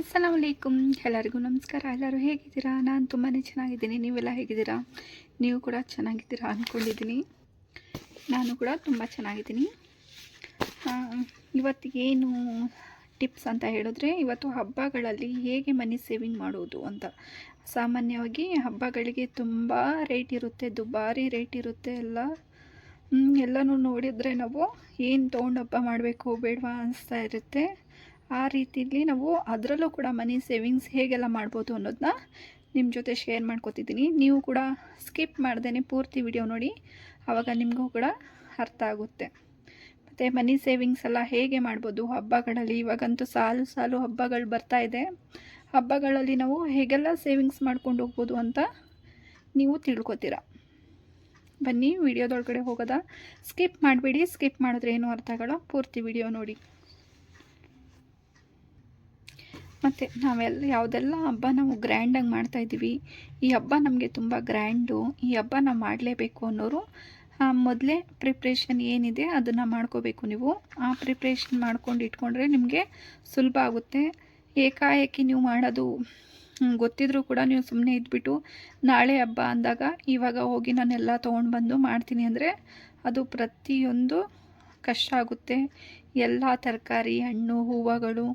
ಅಸ್ಸಲಾಮಲೈಕುಮ್ ಎಲ್ಲರಿಗೂ ನಮಸ್ಕಾರ. ಎಲ್ಲರೂ ಹೇಗಿದ್ದೀರಾ? ನಾನು ತುಂಬಾ ಚೆನ್ನಾಗಿದ್ದೀನಿ. ನೀವೆಲ್ಲ ಹೇಗಿದ್ದೀರಾ? ನೀವು ಕೂಡ ಚೆನ್ನಾಗಿದ್ದೀರಾ ಅಂದ್ಕೊಂಡಿದ್ದೀನಿ ನಾನು ಕೂಡ ತುಂಬ ಚೆನ್ನಾಗಿದ್ದೀನಿ. ಇವತ್ತಿಗೇನು ಟಿಪ್ಸ್ ಅಂತ ಹೇಳಿದ್ರೆ, ಇವತ್ತು ಹಬ್ಬಗಳಲ್ಲಿ ಹೇಗೆ ಮನಿ ಸೇವಿಂಗ್ ಮಾಡೋದು ಅಂತ. ಸಾಮಾನ್ಯವಾಗಿ ಹಬ್ಬಗಳಿಗೆ ತುಂಬ ರೇಟ್ ಇರುತ್ತೆ, ದುಬಾರಿ ರೇಟ್ ಇರುತ್ತೆ ಎಲ್ಲ. ಎಲ್ಲನೂ ನೋಡಿದರೆ ನಾವು ಏನು ತೊಗೊಂಡು ಹಬ್ಬ ಮಾಡಬೇಕು ಬೇಡವಾ ಅನಿಸ್ತಾ ಇರುತ್ತೆ. ಆ ರೀತಿಲಿ ನಾವು ಅದರಲ್ಲೂ ಕೂಡ ಮನಿ ಸೇವಿಂಗ್ಸ್ ಹೇಗೆಲ್ಲ ಮಾಡ್ಬೋದು ಅನ್ನೋದನ್ನ ನಿಮ್ಮ ಜೊತೆ ಶೇರ್ ಮಾಡ್ಕೋತಿದ್ದೀನಿ. ನೀವು ಕೂಡ ಸ್ಕಿಪ್ ಮಾಡ್ದೇ ಪೂರ್ತಿ ವಿಡಿಯೋ ನೋಡಿ ಆವಾಗ ನಿಮಗೂ ಕೂಡ ಅರ್ಥ ಆಗುತ್ತೆ. ಮತ್ತು ಮನಿ ಸೇವಿಂಗ್ಸ್ ಎಲ್ಲ ಹೇಗೆ ಮಾಡ್ಬೋದು, ಹಬ್ಬಗಳಲ್ಲಿ ಇವಾಗಂತೂ ಸಾಲು ಸಾಲು ಹಬ್ಬಗಳು ಬರ್ತಾ ಇದೆ. ಹಬ್ಬಗಳಲ್ಲಿ ನಾವು ಹೇಗೆಲ್ಲ ಸೇವಿಂಗ್ಸ್ ಮಾಡ್ಕೊಂಡು ಹೋಗ್ಬೋದು ಅಂತ ನೀವು ತಿಳ್ಕೊತೀರ? ಬನ್ನಿ ವಿಡಿಯೋದೊಳಗಡೆ ಹೋಗೋದ? ಸ್ಕಿಪ್ ಮಾಡಬೇಡಿ ಸ್ಕಿಪ್ ಮಾಡಿದ್ರೆ ಏನೂ ಅರ್ಥ ಆಗಲ್ಲ ಪೂರ್ತಿ ವಿಡಿಯೋ ನೋಡಿ. ಮತ್ತು ನಾವೆಲ್ಲ ಯಾವುದೆಲ್ಲ ಹಬ್ಬ ನಾವು ಗ್ರ್ಯಾಂಡಾಗಿ ಮಾಡ್ತಾಯಿದ್ದೀವಿ ಈ ಹಬ್ಬ ನಮಗೆ ತುಂಬ ಗ್ರ್ಯಾಂಡು ಈ ಹಬ್ಬ ನಾವು ಮಾಡಲೇಬೇಕು ಅನ್ನೋರು ಮೊದಲೇ ಪ್ರಿಪ್ರೇಷನ್ ಏನಿದೆ ಅದನ್ನು ಮಾಡ್ಕೋಬೇಕು ನೀವು. ಆ ಪ್ರಿಪ್ರೇಷನ್ ಮಾಡ್ಕೊಂಡು ಇಟ್ಕೊಂಡ್ರೆ ನಿಮಗೆ ಸುಲಭ ಆಗುತ್ತೆ. ಏಕಾಏಕಿ ನೀವು ಮಾಡೋದು ಗೊತ್ತಿದ್ರೂ ಕೂಡ ನೀವು ಸುಮ್ಮನೆ ಇದ್ಬಿಟ್ಟು ನಾಳೆ ಹಬ್ಬ ಅಂದಾಗ ಇವಾಗ ಹೋಗಿ ನಾನೆಲ್ಲ ತೊಗೊಂಡು ಬಂದು ಮಾಡ್ತೀನಿ ಅಂದರೆ ಅದು ಪ್ರತಿಯೊಂದು ಕಷ್ಟ ಆಗುತ್ತೆ. ಎಲ್ಲ ತರಕಾರಿ, ಹಣ್ಣು, ಹೂವುಗಳು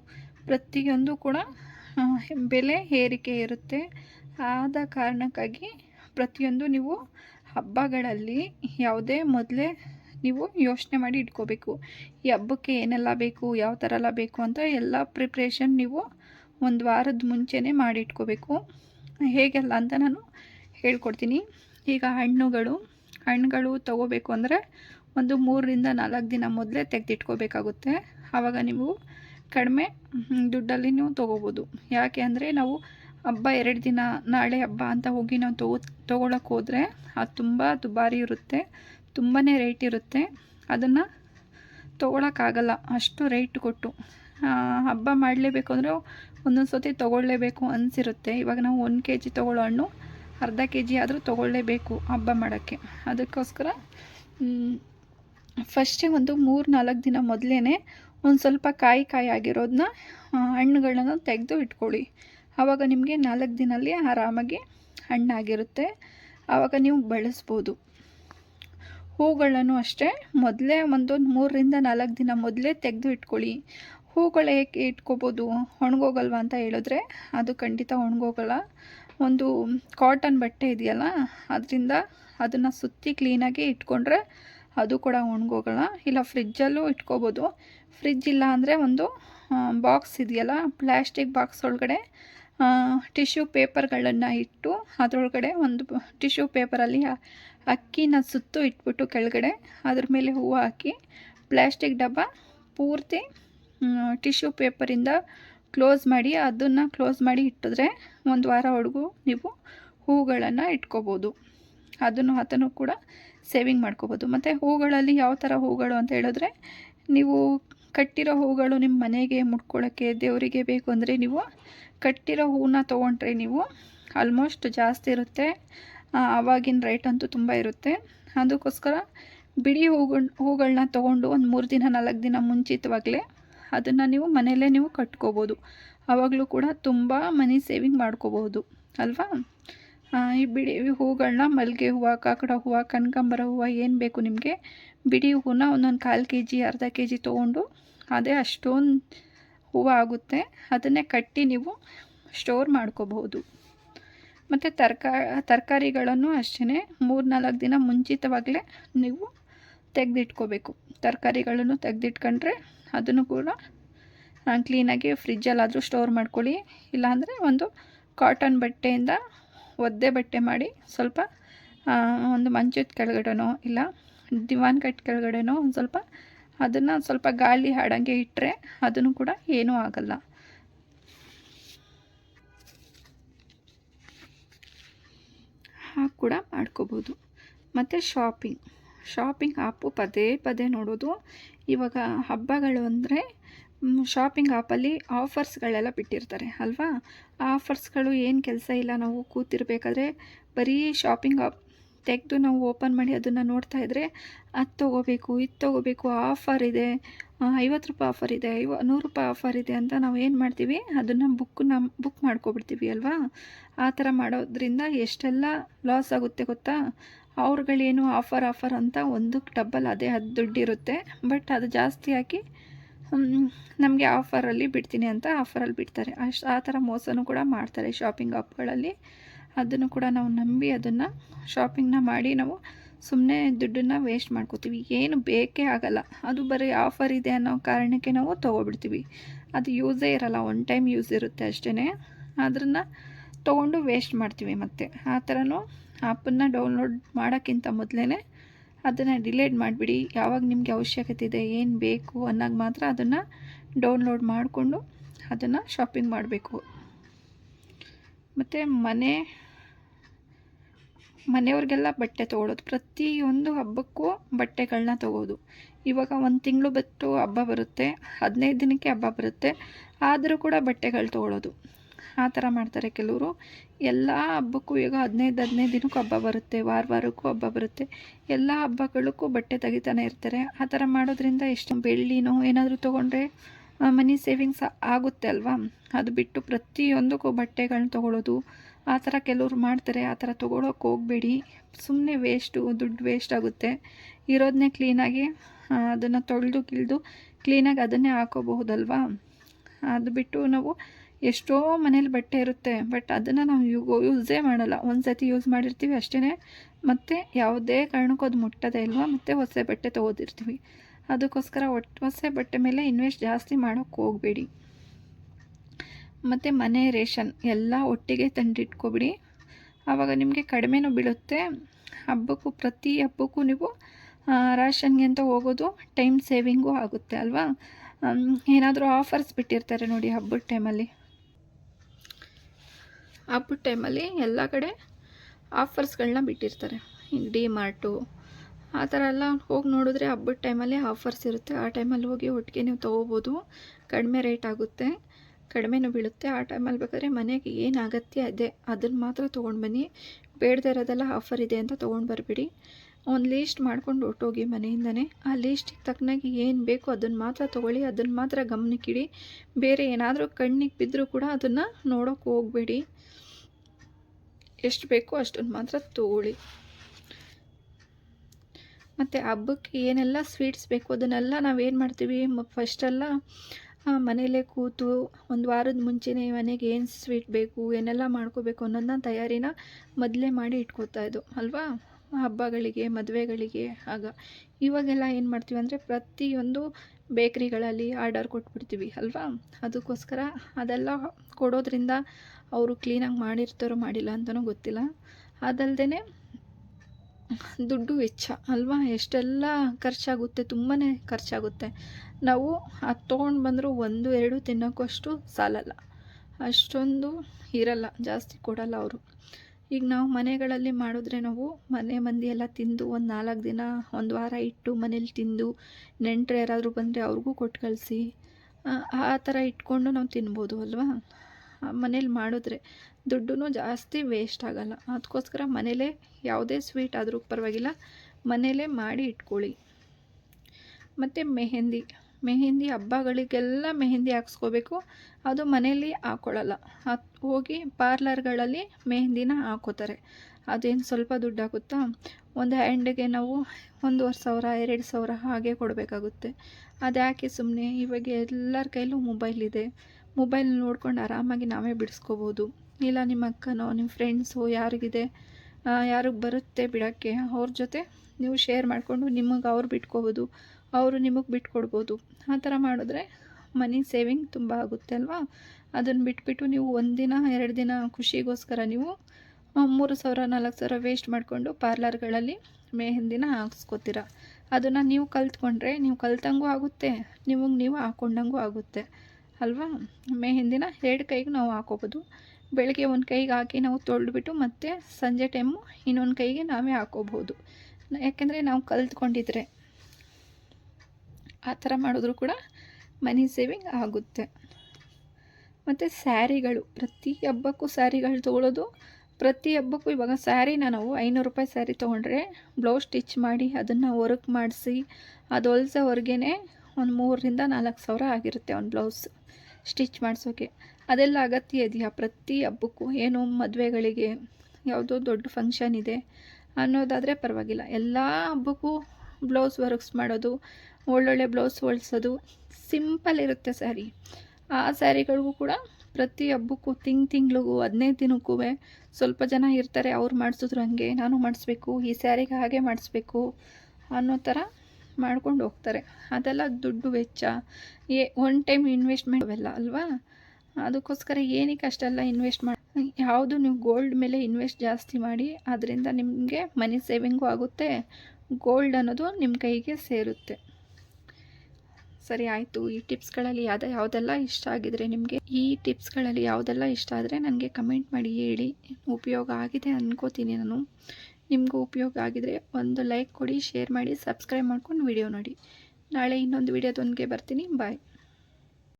ಪ್ರತಿಯೊಂದು ಕೂಡ ಬೆಲೆ ಏರಿಕೆ ಇರುತ್ತೆ. ಆದ ಕಾರಣಕ್ಕಾಗಿ ಪ್ರತಿಯೊಂದು ನೀವು ಹಬ್ಬಗಳಲ್ಲಿ ಯಾವುದೇ ಮೊದಲೇ ನೀವು ಯೋಚನೆ ಮಾಡಿ ಇಟ್ಕೋಬೇಕು. ಈ ಹಬ್ಬಕ್ಕೆ ಏನೆಲ್ಲ ಬೇಕು, ಯಾವ ಥರ ಎಲ್ಲ ಬೇಕು ಅಂತ ಎಲ್ಲ ಪ್ರಿಪ್ರೇಷನ್ ನೀವು ಒಂದು ವಾರದ ಮುಂಚೆನೇ ಮಾಡಿ ಇಟ್ಕೋಬೇಕು. ಹೇಗೆಲ್ಲ ಅಂತ ನಾನು ಹೇಳ್ಕೊಡ್ತೀನಿ. ಈಗ ಹಣ್ಣುಗಳು ಹಣ್ಣುಗಳು ತಗೋಬೇಕು ಅಂದರೆ ಒಂದು ಮೂರರಿಂದ ನಾಲ್ಕು ದಿನ ಮೊದಲೇ ತೆಗೆದಿಟ್ಕೋಬೇಕಾಗುತ್ತೆ. ಆವಾಗ ನೀವು ಕಡಿಮೆ ದುಡ್ಡಲ್ಲಿ ನೀವು ತೊಗೋಬೋದು. ಯಾಕೆ ಅಂದರೆ ನಾವು ಹಬ್ಬ ಎರಡು ದಿನ ನಾಳೆ ಹಬ್ಬ ಅಂತ ಹೋಗಿ ನಾವು ತಗೋ ತೊಗೊಳಕ್ಕೆ ಹೋದರೆ ಅದು ತುಂಬ ದುಬಾರಿ ಇರುತ್ತೆ ತುಂಬಾ ರೇಟ್ ಇರುತ್ತೆ. ಅದನ್ನು ತೊಗೊಳಕ್ಕಾಗಲ್ಲ ಅಷ್ಟು ರೇಟ್ ಕೊಟ್ಟು. ಹಬ್ಬ ಮಾಡಲೇಬೇಕು ಅಂದರೆ ಒಂದೊಂದು ಸತಿ ತೊಗೊಳ್ಳೇಬೇಕು ಅನಿಸಿರುತ್ತೆ. ಇವಾಗ ನಾವು ಒಂದು ಕೆ ಜಿ ತೊಗೊಳ್ಳೋ ಹಣ್ಣು, ಅರ್ಧ ಕೆ ಜಿ ಆದರೂ ತೊಗೊಳ್ಳೇಬೇಕು ಹಬ್ಬ ಮಾಡೋಕ್ಕೆ. ಅದಕ್ಕೋಸ್ಕರ ಫಸ್ಟೇ ಒಂದು ಮೂರು ನಾಲ್ಕು ದಿನ ಮೊದಲೇ ಒಂದು ಸ್ವಲ್ಪ ಕಾಯಿ ಕಾಯಿ ಆಗಿರೋದನ್ನ ಹಣ್ಣುಗಳನ್ನು ತೆಗೆದು ಇಟ್ಕೊಳ್ಳಿ. ಆವಾಗ ನಿಮಗೆ ನಾಲ್ಕು ದಿನಲ್ಲಿ ಆರಾಮಾಗಿ ಹಣ್ಣಾಗಿರುತ್ತೆ. ಆವಾಗ ನೀವು ಬಳಸ್ಬೋದು. ಹೂಗಳನ್ನು ಅಷ್ಟೇ, ಮೊದಲೇ ಒಂದೊಂದು ಮೂರರಿಂದ ನಾಲ್ಕು ದಿನ ಮೊದಲೇ ತೆಗೆದು ಇಟ್ಕೊಳ್ಳಿ. ಹೂಗಳು ಏಕೆ ಇಟ್ಕೋಬೋದು, ಒಣಗೋಗಲ್ವ ಅಂತ ಹೇಳಿದ್ರೆ, ಅದು ಖಂಡಿತ ಒಣಗೋಗಲ್ಲ. ಒಂದು ಕಾಟನ್ ಬಟ್ಟೆ ಇದೆಯಲ್ಲ, ಅದರಿಂದ ಅದನ್ನು ಸುತ್ತಿ ಕ್ಲೀನಾಗಿ ಇಟ್ಕೊಂಡ್ರೆ ಅದು ಕೂಡ ಒಣಗೋಗಲ್ಲ. ಇಲ್ಲ ಫ್ರಿಜ್ಜಲ್ಲೂ ಇಟ್ಕೋಬೋದು. ಫ್ರಿಜ್ ಇಲ್ಲ ಅಂದರೆ ಒಂದು ಬಾಕ್ಸ್ ಇದೆಯಲ್ಲ ಪ್ಲ್ಯಾಸ್ಟಿಕ್ ಬಾಕ್ಸ್ ಒಳಗಡೆ ಟಿಶ್ಯೂ ಪೇಪರ್ಗಳನ್ನು ಇಟ್ಟು ಅದರೊಳಗಡೆ ಒಂದು ಟಿಶ್ಯೂ ಪೇಪರಲ್ಲಿ ಅಕ್ಕಿನ ಸುತ್ತು ಇಟ್ಬಿಟ್ಟು ಕೆಳಗಡೆ ಅದ್ರ ಮೇಲೆ ಹೂವು ಹಾಕಿ ಪ್ಲ್ಯಾಸ್ಟಿಕ್ ಡಬ್ಬ ಪೂರ್ತಿ ಟಿಶ್ಯೂ ಪೇಪರಿಂದ ಕ್ಲೋಸ್ ಮಾಡಿ, ಅದನ್ನು ಕ್ಲೋಸ್ ಮಾಡಿ ಇಟ್ಟಿದ್ರೆ ಒಂದು ವಾರವರೆಗೂ ನೀವು ಹೂಗಳನ್ನು ಇಟ್ಕೋಬೋದು. ಅದನ್ನು ಅದನ್ನು ಕೂಡ ಸೇವಿಂಗ್ ಮಾಡ್ಕೋಬೋದು. ಮತ್ತು ಹೂಗಳಲ್ಲಿ ಯಾವ ಥರ ಹೂಗಳು ಅಂತ ಹೇಳಿದ್ರೆ, ನೀವು ಕಟ್ಟಿರೋ ಹೂಗಳು ನಿಮ್ಮ ಮನೆಗೆ ಮುಡ್ಕೊಳ್ಳೋಕ್ಕೆ ದೇವರಿಗೆ ಬೇಕು ಅಂದರೆ ನೀವು ಕಟ್ಟಿರೋ ಹೂವನ್ನ ತೊಗೊಂಡ್ರೆ ನೀವು ಆಲ್ಮೋಸ್ಟ್ ಜಾಸ್ತಿ ಇರುತ್ತೆ. ಆವಾಗಿನ ರೇಟ್ ಅಂತೂ ತುಂಬ ಇರುತ್ತೆ. ಅದಕ್ಕೋಸ್ಕರ ಬಿಡಿ ಹೂಗಳು ಹೂಗಳನ್ನ ತೊಗೊಂಡು ಒಂದು ಮೂರು ದಿನ, ನಾಲ್ಕು ದಿನ ಮುಂಚಿತವಾಗಲೇ ಅದನ್ನು ನೀವು ಮನೆಯಲ್ಲೇ ನೀವು ಕಟ್ಕೋಬೋದು. ಆವಾಗಲೂ ಕೂಡ ತುಂಬ ಮನಿ ಸೇವಿಂಗ್ ಮಾಡ್ಕೋಬಹುದು. ಅಲ್ವಾ? ಈ ಬಿಡಿ ಹೂಗಳನ್ನ ಮಲ್ಲಿಗೆ ಹೂವು, ಕಾಕಡ ಹೂವು, ಕನಕಾಂಬರ ಹೂವು ಏನು ಬೇಕು ನಿಮಗೆ? ಬಿಡಿ ಹೂವನ್ನ ಒಂದೊಂದು ಕಾಲು ಕೆ ಜಿ ಅರ್ಧ ಕೆ ಜಿ ತೊಗೊಂಡು ಅದೇ ಅಷ್ಟೊಂದು ಹೂವು ಆಗುತ್ತೆ. ಅದನ್ನೇ ಕಟ್ಟಿ ನೀವು ಸ್ಟೋರ್ ಮಾಡ್ಕೋಬಹುದು. ಮತ್ತು ತರಕಾ, ತರಕಾರಿಗಳನ್ನು ಅಷ್ಟೇ ಮೂರು ನಾಲ್ಕು ದಿನ ಮುಂಚಿತವಾಗಲೇ ನೀವು ತೆಗೆದಿಟ್ಕೋಬೇಕು. ತರಕಾರಿಗಳನ್ನು ತೆಗೆದಿಟ್ಕೊಂಡ್ರೆ ಅದನ್ನು ಕೂಡ ಕ್ಲೀನಾಗಿ ಫ್ರಿಜ್ಜಲ್ಲಾದರೂ ಸ್ಟೋರ್ ಮಾಡ್ಕೊಳ್ಳಿ. ಇಲ್ಲಾಂದರೆ ಒಂದು ಕಾಟನ್ ಬಟ್ಟೆಯಿಂದ ಒದ್ದೆ ಬಟ್ಟೆ ಮಾಡಿ ಸ್ವಲ್ಪ ಒಂದು ಮಂಚದ ಕೆಳಗಡೆನೋ ಇಲ್ಲ, ದಿವಾನ್ ಕಟ್ ಕೆಳಗಡೆನೋ ಒಂದು ಸ್ವಲ್ಪ ಅದನ್ನು ಸ್ವಲ್ಪ ಗಾಳಿ ಹಾಡಂಗೆ ಇಟ್ಟರೆ ಅದನ್ನು ಕೂಡ ಏನೂ ಆಗಲ್ಲ. ಹಾಗೆ ಕೂಡ ಮಾಡ್ಕೋಬೋದು. ಮತ್ತು ಶಾಪಿಂಗ್ ಶಾಪಿಂಗ್ ಆ್ಯಪು ಪದೇ ಪದೇ ನೋಡೋದು. ಇವಾಗ ಹಬ್ಬಗಳು ಅಂದರೆ ಶಾಪಿಂಗ್ ಆ್ಯಪಲ್ಲಿ ಆಫರ್ಸ್ಗಳೆಲ್ಲ ಬಿಟ್ಟಿರ್ತಾರೆ, ಅಲ್ವಾ? ಆ ಆಫರ್ಸ್ಗಳು ಏನು ಕೆಲಸ ಇಲ್ಲ, ನಾವು ಕೂತಿರ್ಬೇಕಾದ್ರೆ ಬರೀ ಶಾಪಿಂಗ್ ಆಪ್ ತೆಗೆದು ನಾವು ಓಪನ್ ಮಾಡಿ ಅದನ್ನು ನೋಡ್ತಾ ಇದ್ದರೆ ಅದು ತೊಗೋಬೇಕು, ಇದು ತೊಗೋಬೇಕು ಆಫರ್ ಇದೆ ಐವತ್ತು ರೂಪಾಯಿ ಆಫರ್ ಇದೆ, ಐವ, ನೂರು ರೂಪಾಯಿ ಆಫರ್ ಇದೆ ಅಂತ ನಾವು ಏನು ಮಾಡ್ತೀವಿ? ಅದನ್ನು ಬುಕ್ಕನ್ನ ಬುಕ್ ಮಾಡ್ಕೊಬಿಡ್ತೀವಿ, ಅಲ್ವಾ? ಆ ಥರ ಮಾಡೋದ್ರಿಂದ ಎಷ್ಟೆಲ್ಲ ಲಾಸ್ ಆಗುತ್ತೆ ಗೊತ್ತಾ? ಅವ್ರುಗಳೇನು ಆಫರ್ ಆಫರ್ ಅಂತ ಒಂದು ಡಬ್ಬಲ್ ಅದೇ ಅದು ದುಡ್ಡಿರುತ್ತೆ ಬಟ್ ಅದು ಜಾಸ್ತಿ ಹಾಕಿ ನಮಗೆ ಆಫರಲ್ಲಿ ಬಿಡ್ತೀನಿ ಅಂತ ಆಫರಲ್ಲಿ ಬಿಡ್ತಾರೆ. ಅಷ್ಟು ಆ ಥರ ಮೋಸನೂ ಕೂಡ ಮಾಡ್ತಾರೆ ಶಾಪಿಂಗ್ ಆ್ಯಪ್ಗಳಲ್ಲಿ ಅದನ್ನು ಕೂಡ ನಾವು ನಂಬಿ ಅದನ್ನು ಶಾಪಿಂಗ್ನ ಮಾಡಿ ನಾವು ಸುಮ್ಮನೆ ದುಡ್ಡನ್ನು ವೇಸ್ಟ್ ಮಾಡ್ಕೋತೀವಿ. ಏನು ಬೇಕೇ ಆಗಲ್ಲ. ಅದು ಬರೀ ಆಫರ್ ಇದೆ ಅನ್ನೋ ಕಾರಣಕ್ಕೆ ನಾವು ತೊಗೊಬಿಡ್ತೀವಿ. ಅದು ಯೂಸೇ ಇರಲ್ಲ. ಒನ್ ಟೈಮ್ ಯೂಸ್ ಇರುತ್ತೆ ಅಷ್ಟೇ ಅದನ್ನು ತೊಗೊಂಡು ವೇಸ್ಟ್ ಮಾಡ್ತೀವಿ ಮತ್ತೆ. ಆ ಥರನೂ ಆ್ಯಪನ್ನು ಡೌನ್ಲೋಡ್ ಮಾಡೋಕ್ಕಿಂತ ಮೊದಲೇ ಅದನ್ನು ಡಿಲೇಟ್ ಮಾಡಿಬಿಡಿ. ಯಾವಾಗ ನಿಮಗೆ ಅವಶ್ಯಕತೆ ಇದೆ, ಏನು ಬೇಕು ಅನ್ನೋದು ಮಾತ್ರ ಅದನ್ನು ಡೌನ್ಲೋಡ್ ಮಾಡಿಕೊಂಡು ಅದನ್ನು ಶಾಪಿಂಗ್ ಮಾಡಬೇಕು. ಮತ್ತು ಮನೆ, ಮನೆಯವ್ರಿಗೆಲ್ಲ ಬಟ್ಟೆ ತೊಗೊಳೋದು. ಪ್ರತಿಯೊಂದು ಹಬ್ಬಕ್ಕೂ ಬಟ್ಟೆಗಳನ್ನ ತೊಗೋದು ಇವಾಗ ಒಂದು ತಿಂಗಳು ಬಿಟ್ಟು ಹಬ್ಬ ಬರುತ್ತೆ, ಹದಿನೈದು ದಿನಕ್ಕೆ ಹಬ್ಬ ಬರುತ್ತೆ, ಆದರೂ ಕೂಡ ಬಟ್ಟೆಗಳು ತೊಗೊಳೋದು. ಆ ಥರ ಮಾಡ್ತಾರೆ ಕೆಲವರು. ಎಲ್ಲ ಹಬ್ಬಕ್ಕೂ ಈಗ ಹದಿನೈದು ಹದಿನೈದು ದಿನಕ್ಕೂ ಹಬ್ಬ ಬರುತ್ತೆ, ವಾರ, ವಾರಕ್ಕೂ ಹಬ್ಬ ಬರುತ್ತೆ. ಎಲ್ಲ ಹಬ್ಬಗಳಿಗೂ ಬಟ್ಟೆ ತೆಗಿತಾನೆ ಇರ್ತಾರೆ. ಆ ಥರ ಮಾಡೋದ್ರಿಂದ ಎಷ್ಟು ಬೆಳ್ಳಿನೋ ಏನಾದರೂ ತೊಗೊಂಡ್ರೆ ಮನಿ ಸೇವಿಂಗ್ಸ್ ಆಗುತ್ತೆ ಅಲ್ವಾ? ಅದು ಬಿಟ್ಟು ಪ್ರತಿಯೊಂದಕ್ಕೂ ಬಟ್ಟೆಗಳನ್ನ ತೊಗೊಳೋದು, ಆ ಥರ ಕೆಲವ್ರು ಮಾಡ್ತಾರೆ. ಆ ಥರ ತೊಗೊಳೋಕೆ ಹೋಗಬೇಡಿ. ಸುಮ್ಮನೆ ವೇಸ್ಟು ದುಡ್ಡು ವೇಸ್ಟ್ ಆಗುತ್ತೆ. ಇರೋದನ್ನೇ ಕ್ಲೀನಾಗಿ ಅದನ್ನು ತೊಳೆದು ಕಿಳ್ದು ಕ್ಲೀನಾಗಿ ಅದನ್ನೇ ಹಾಕೋಬಹುದಲ್ವಾ? ಅದು ಬಿಟ್ಟು ನಾವು ಎಷ್ಟೋ ಮನೇಲಿ ಬಟ್ಟೆ ಇರುತ್ತೆ ಬಟ್ ಅದನ್ನು ನಾವು ಯೂ ಯೂಸೇ ಮಾಡಲ್ಲ. ಒಂದು ಸತಿ ಯೂಸ್ ಮಾಡಿರ್ತೀವಿ ಅಷ್ಟೇ ಮತ್ತು ಯಾವುದೇ ಕಾರಣಕ್ಕೂ ಅದು ಮುಟ್ಟೋದೇ ಇಲ್ವಾ? ಮತ್ತು ಹೊಸ ಬಟ್ಟೆ ತೊಗೋದಿರ್ತೀವಿ. ಅದಕ್ಕೋಸ್ಕರ ಒಟ್ಟು ಹೊಸ ಬಟ್ಟೆ ಮೇಲೆ ಇನ್ವೆಸ್ಟ್ ಜಾಸ್ತಿ ಮಾಡೋಕ್ಕೆ ಹೋಗಬೇಡಿ. ಮತ್ತು ಮನೆ ರೇಷನ್ ಎಲ್ಲ ಒಟ್ಟಿಗೆ ತಂದಿಟ್ಕೊಬಿಡಿ. ಆವಾಗ ನಿಮಗೆ ಕಡಿಮೆನೂ ಬೀಳುತ್ತೆ. ಹಬ್ಬಕ್ಕೂ, ಪ್ರತಿ ಹಬ್ಬಕ್ಕೂ ನೀವು ರಾಷನ್ಗೆ ಅಂತ ಹೋಗೋದು ಟೈಮ್ ಸೇವಿಂಗು ಆಗುತ್ತೆ ಅಲ್ವಾ? ಏನಾದರೂ ಆಫರ್ಸ್ ಬಿಟ್ಟಿರ್ತಾರೆ ನೋಡಿ ಹಬ್ಬದ ಟೈಮಲ್ಲಿ ಹಬ್ಬದ ಟೈಮಲ್ಲಿ ಎಲ್ಲ ಕಡೆ ಆಫರ್ಸ್ಗಳನ್ನ ಬಿಟ್ಟಿರ್ತಾರೆ. ಡಿ ಮಾರ್ಟು, ಆ ಥರ ಎಲ್ಲ ಹೋಗಿ ನೋಡಿದ್ರೆ ಹಬ್ಬದ ಟೈಮಲ್ಲಿ ಆಫರ್ಸ್ ಇರುತ್ತೆ. ಆ ಟೈಮಲ್ಲಿ ಹೋಗಿ ಒಟ್ಟಿಗೆ ನೀವು ತೊಗೋಬೋದು. ಕಡಿಮೆ ರೇಟ್ ಆಗುತ್ತೆ, ಕಡಿಮೆನೂ ಬೀಳುತ್ತೆ. ಆ ಟೈಮಲ್ಲಿ ಬೇಕಾದ್ರೆ ಮನೆಗೆ ಏನು ಅಗತ್ಯ ಇದೆ ಅದನ್ನು ಮಾತ್ರ ತೊಗೊಂಡು ಬನ್ನಿ. ಬೇಡದೇ ಇರೋದೆಲ್ಲ ಆಫರ್ ಇದೆ ಅಂತ ತೊಗೊಂಡು ಬರಬೇಡಿ. ಒಂದು ಲೀಸ್ಟ್ ಮಾಡ್ಕೊಂಡು ಹೊಟ್ಟೋಗಿ ಮನೆಯಿಂದನೇ. ಆ ಲೀಸ್ಟಿಗೆ ತಕ್ಕನಾಗಿ ಏನು ಬೇಕು ಅದನ್ನು ಮಾತ್ರ ತೊಗೊಳ್ಳಿ, ಅದನ್ನು ಮಾತ್ರ ಗಮನಕ್ಕಿಡಿ. ಬೇರೆ ಏನಾದರೂ ಕಣ್ಣಿಗೆ ಬಿದ್ದರೂ ಕೂಡ ಅದನ್ನು ನೋಡೋಕೆ ಹೋಗಬೇಡಿ. ಎಷ್ಟು ಬೇಕೋ ಅಷ್ಟನ್ನು ಮಾತ್ರ ತೋಳಿ ಮತ್ತು ಹಬ್ಬಕ್ಕೆ ಏನೆಲ್ಲ ಸ್ವೀಟ್ಸ್ ಬೇಕು ಅದನ್ನೆಲ್ಲ ನಾವೇನು ಮಾಡ್ತೀವಿ? ಫಸ್ಟೆಲ್ಲ ಮನೇಲೇ ಕೂತು ಒಂದು ವಾರದ ಮುಂಚೆನೇ ಮನೆಗೆ ಏನು ಸ್ವೀಟ್ ಬೇಕು, ಏನೆಲ್ಲ ಮಾಡ್ಕೋಬೇಕು ಅನ್ನೋದನ್ನ ತಯಾರಿನ ಮೊದಲೇ ಮಾಡಿ ಇಟ್ಕೋತಾ ಇದ್ದು, ಅಲ್ವಾ? ಹಬ್ಬಗಳಿಗೆ, ಮದುವೆಗಳಿಗೆ, ಆಗ. ಇವಾಗೆಲ್ಲ ಏನು ಮಾಡ್ತೀವಿ ಅಂದರೆ ಪ್ರತಿಯೊಂದು ಬೇಕ್ರಿಗಳಲ್ಲಿ ಆರ್ಡರ್ ಕೊಟ್ಬಿಡ್ತೀವಿ, ಅಲ್ವಾ? ಅದಕ್ಕೋಸ್ಕರ ಅದೆಲ್ಲ ಕೊಡೋದ್ರಿಂದ ಅವರು ಕ್ಲೀನಾಗಿ ಮಾಡಿರ್ತಾರೋ ಮಾಡಿಲ್ಲ ಅಂತಲೂ ಗೊತ್ತಿಲ್ಲ. ಅದಲ್ಲದೆ ದುಡ್ಡು ವೆಚ್ಚ ಅಲ್ವಾ? ಎಷ್ಟೆಲ್ಲ ಖರ್ಚಾಗುತ್ತೆ? ತುಂಬಾ ಖರ್ಚಾಗುತ್ತೆ. ನಾವು ಅದು ತೊಗೊಂಡು ಬಂದರೂ ಒಂದು, ಎರಡು ತಿನ್ನೋಕ್ಕೂ ಅಷ್ಟು ಸಾಲಲ್ಲ. ಅಷ್ಟೊಂದು ಇರಲ್ಲ, ಜಾಸ್ತಿ ಕೊಡಲ್ಲ ಅವರು. ಈಗ ನಾವು ಮನೆಗಳಲ್ಲಿ ಮಾಡಿದ್ರೆ ನಾವು ಮನೆ ಮಂದಿ ಎಲ್ಲ ತಿಂದು ಒಂದು ನಾಲ್ಕು ದಿನ, ಒಂದು ವಾರ ಇಟ್ಟು ಮನೇಲಿ ತಿಂದು, ನೆಂಟರು ಯಾರಾದರೂ ಬಂದರೆ ಅವ್ರಿಗೂ ಕೊಟ್ಟು ಕಳಿಸಿ, ಆ ಥರ ಇಟ್ಕೊಂಡು ನಾವು ತಿನ್ಬೋದು ಅಲ್ವಾ? ಮನೇಲಿ ಮಾಡಿದ್ರೆ ದುಡ್ಡೂ ಜಾಸ್ತಿ ವೇಸ್ಟ್ ಆಗೋಲ್ಲ. ಅದಕ್ಕೋಸ್ಕರ ಮನೇಲೇ ಯಾವುದೇ ಸ್ವೀಟ್ ಆದರೂ ಪರವಾಗಿಲ್ಲ, ಮನೇಲೇ ಮಾಡಿ ಇಟ್ಕೊಳ್ಳಿ. ಮತ್ತು ಮೆಹೆಂದಿ. ಮೆಹೆಂದಿ ಹಬ್ಬಗಳಿಗೆಲ್ಲ ಮೆಹೆಂದಿ ಹಾಕ್ಸ್ಕೋಬೇಕು. ಅದು ಮನೇಲಿ ಹಾಕ್ಕೊಳ್ಳಲ್ಲ ಹೋಗಿ ಪಾರ್ಲರ್ಗಳಲ್ಲಿ ಮೆಹೆಂದಿನ ಹಾಕೋತಾರೆ ಅದೇನು ಸ್ವಲ್ಪ ದುಡ್ಡು ಆಗುತ್ತಾ ಒಂದು ಹ್ಯಾಂಡಿಗೆ ನಾವು ಒಂದೂವರೆ ಸಾವಿರ, ಎರಡು ಸಾವಿರ ಹಾಗೆ ಕೊಡಬೇಕಾಗುತ್ತೆ. ಅದು ಯಾಕೆ ಸುಮ್ಮನೆ ಇವಾಗ ಎಲ್ಲರ ಕೈಲೂ ಮೊಬೈಲ್ ಇದೆ. ಮೊಬೈಲ್ ನೋಡ್ಕೊಂಡು ಆರಾಮಾಗಿ ನಾವೇ ಬಿಡಿಸ್ಕೋಬೋದು. ಇಲ್ಲ ನಿಮ್ಮ ಅಕ್ಕನೋ, ನಿಮ್ಮ ಫ್ರೆಂಡ್ಸೋ ಯಾರಿಗಿದೆ ಯಾರಿಗೆ ಬರುತ್ತೆ ಬಿಡೋಕ್ಕೆ, ಅವ್ರ ಜೊತೆ ನೀವು ಶೇರ್ ಮಾಡಿಕೊಂಡು ನಿಮಗೆ ಅವ್ರು ಬಿಟ್ಕೋಬೋದು, ಅವರು ನಿಮಗೆ ಬಿಟ್ಕೊಡ್ಬೋದು. ಆ ಥರ ಮಾಡಿದ್ರೆ ಮನಿ ಸೇವಿಂಗ್ ತುಂಬ ಆಗುತ್ತೆ ಅಲ್ವಾ? ಅದನ್ನು ಬಿಟ್ಬಿಟ್ಟು ನೀವು ಒಂದಿನ, ಎರಡು ದಿನ ಖುಷಿಗೋಸ್ಕರ ನೀವು ಮೂರು ಸಾವಿರ, ನಾಲ್ಕು ಸಾವಿರ ವೇಸ್ಟ್ ಮಾಡಿಕೊಂಡು ಪಾರ್ಲರ್ಗಳಲ್ಲಿ ಮೆಹಂದಿನ ಹಾಕ್ಸ್ಕೊತೀರ. ಅದನ್ನು ನೀವು ಕಲ್ತ್ಕೊಂಡ್ರೆ, ನೀವು ಕಲ್ತಂಗೂ ಆಗುತ್ತೆ, ನಿಮಗೆ ನೀವು ಹಾಕ್ಕೊಂಡಂಗೂ ಆಗುತ್ತೆ. ಅಲ್ವಾ? ಮೆಹೆಂದಿನ ಎರಡು ಕೈಗೆ ನಾವು ಹಾಕೋಬೋದು. ಬೆಳಗ್ಗೆ ಒಂದು ಕೈಗೆ ಹಾಕಿ ನಾವು ತೊಳೆದ್ಬಿಟ್ಟು ಮತ್ತು ಸಂಜೆ ಟೈಮು ಇನ್ನೊಂದು ಕೈಗೆ ನಾವೇ ಹಾಕೋಬೋದು ಯಾಕೆಂದರೆ ನಾವು ಕಲ್ತ್ಕೊಂಡಿದ್ರೆ ಆ ಥರ ಮಾಡಿದ್ರು ಕೂಡ ಮನಿ ಸೇವಿಂಗ್ ಆಗುತ್ತೆ. ಮತ್ತು ಸ್ಯಾರಿಗಳು, ಪ್ರತಿ ಹಬ್ಬಕ್ಕೂ ಸ್ಯಾರಿಗಳು ತೊಗೊಳೋದು, ಪ್ರತಿ ಹಬ್ಬಕ್ಕೂ ಇವಾಗ ಸ್ಯಾರಿನ ನಾವು ಐನೂರು ರೂಪಾಯಿ ಸ್ಯಾರಿ ತೊಗೊಂಡ್ರೆ ಬ್ಲೌಸ್ ಸ್ಟಿಚ್ ಮಾಡಿ ಅದನ್ನು ವರ್ಕ್ ಮಾಡಿಸಿ, ಅದು ಹೊಲ್ಸೋವರೆಗೇ ಒಂದು ಮೂರರಿಂದ ನಾಲ್ಕು ಸಾವಿರ ಆಗಿರುತ್ತೆ ಒಂದು ಬ್ಲೌಸ್. ಸ್ಟಿಚ್ ಮಾಡಿಸೋಕ್ಕೆ ಅದೆಲ್ಲ ಅಗತ್ಯ ಇದೆಯಾ? ಪ್ರತಿ ಹಬ್ಬಕ್ಕೂ ಏನು ಮದುವೆಗಳಿಗೆ ಯಾವುದೋ ದೊಡ್ಡ ಫಂಕ್ಷನ್ ಇದೆ ಅನ್ನೋದಾದರೆ ಪರವಾಗಿಲ್ಲ. ಎಲ್ಲ ಹಬ್ಬಕ್ಕೂ ಬ್ಲೌಸ್ ವರ್ಕ್ಸ್ ಮಾಡೋದು, ಒಳ್ಳೊಳ್ಳೆ ಬ್ಲೌಸ್ ಹೊಲಿಸೋದು ಸಿಂಪಲ್ ಇರುತ್ತೆ ಸ್ಯಾರಿ ಆ ಸ್ಯಾರಿಗಳಿಗೂ ಕೂಡ ಪ್ರತಿ ಹಬ್ಬಕ್ಕೂ ತಿಂಗ್ ತಿಂಗಳಿಗೂ ಹದಿನೈದು ದಿನಕ್ಕೂ ಸ್ವಲ್ಪ ಜನ ಇರ್ತಾರೆ, ಅವ್ರು ಮಾಡಿಸಿದ್ರು ಹಂಗೆ, ನಾನು ಮಾಡಿಸ್ಬೇಕು, ಈ ಸ್ಯಾರಿಗೆ ಹಾಗೆ ಮಾಡಿಸ್ಬೇಕು ಅನ್ನೋ ಥರ ಮಾಡ್ಕೊಂಡು ಹೋಗ್ತಾರೆ. ಅದೆಲ್ಲ ದುಡ್ಡು ವೆಚ್ಚ. ಏ ಒನ್ ಟೈಮ್ ಇನ್ವೆಸ್ಟ್ಮೆಂಟ್ ಅವೆಲ್ಲ ಅಲ್ವಾ? ಅದಕ್ಕೋಸ್ಕರ ಏನಕ್ಕೆ ಅಷ್ಟೆಲ್ಲ ಇನ್ವೆಸ್ಟ್ ಮಾಡಿ? ಯಾವುದು ನೀವು ಗೋಲ್ಡ್ ಮೇಲೆ ಇನ್ವೆಸ್ಟ್ ಜಾಸ್ತಿ ಮಾಡಿ, ಅದರಿಂದ ನಿಮಗೆ ಮನಿ ಸೇವಿಂಗು ಆಗುತ್ತೆ. ಗೋಲ್ಡ್ ಅನ್ನೋದು ನಿಮ್ಮ ಕೈಗೆ ಸೇರುತ್ತೆ. ಸರಿ, ಆಯಿತು. ಈ ಟಿಪ್ಸ್ಗಳಲ್ಲಿ ಯಾವ್ದು, ಯಾವುದೆಲ್ಲ ಇಷ್ಟ ಆಗಿದರೆ ನಿಮಗೆ? ಈ ಟಿಪ್ಸ್ಗಳಲ್ಲಿ ಯಾವುದೆಲ್ಲ ಇಷ್ಟ ಆದರೆ ನನಗೆ ಕಮೆಂಟ್ ಮಾಡಿ ಹೇಳಿ. ಉಪಯೋಗ ಆಗಿದೆ ಅನ್ಕೋತೀನಿ ನಾನು. ನಿಮಗೂ ಉಪಯೋಗ ಆಗಿದರೆ ಒಂದು ಲೈಕ್ ಕೊಡಿ, ಶೇರ್ ಮಾಡಿ, ಸಬ್ಸ್ಕ್ರೈಬ್ ಮಾಡ್ಕೊಂಡು ವಿಡಿಯೋ ನೋಡಿ. ನಾಳೆ ಇನ್ನೊಂದು ವಿಡಿಯೋದೊಂದಿಗೆ ಬರ್ತೀನಿ. ಬಾಯ್.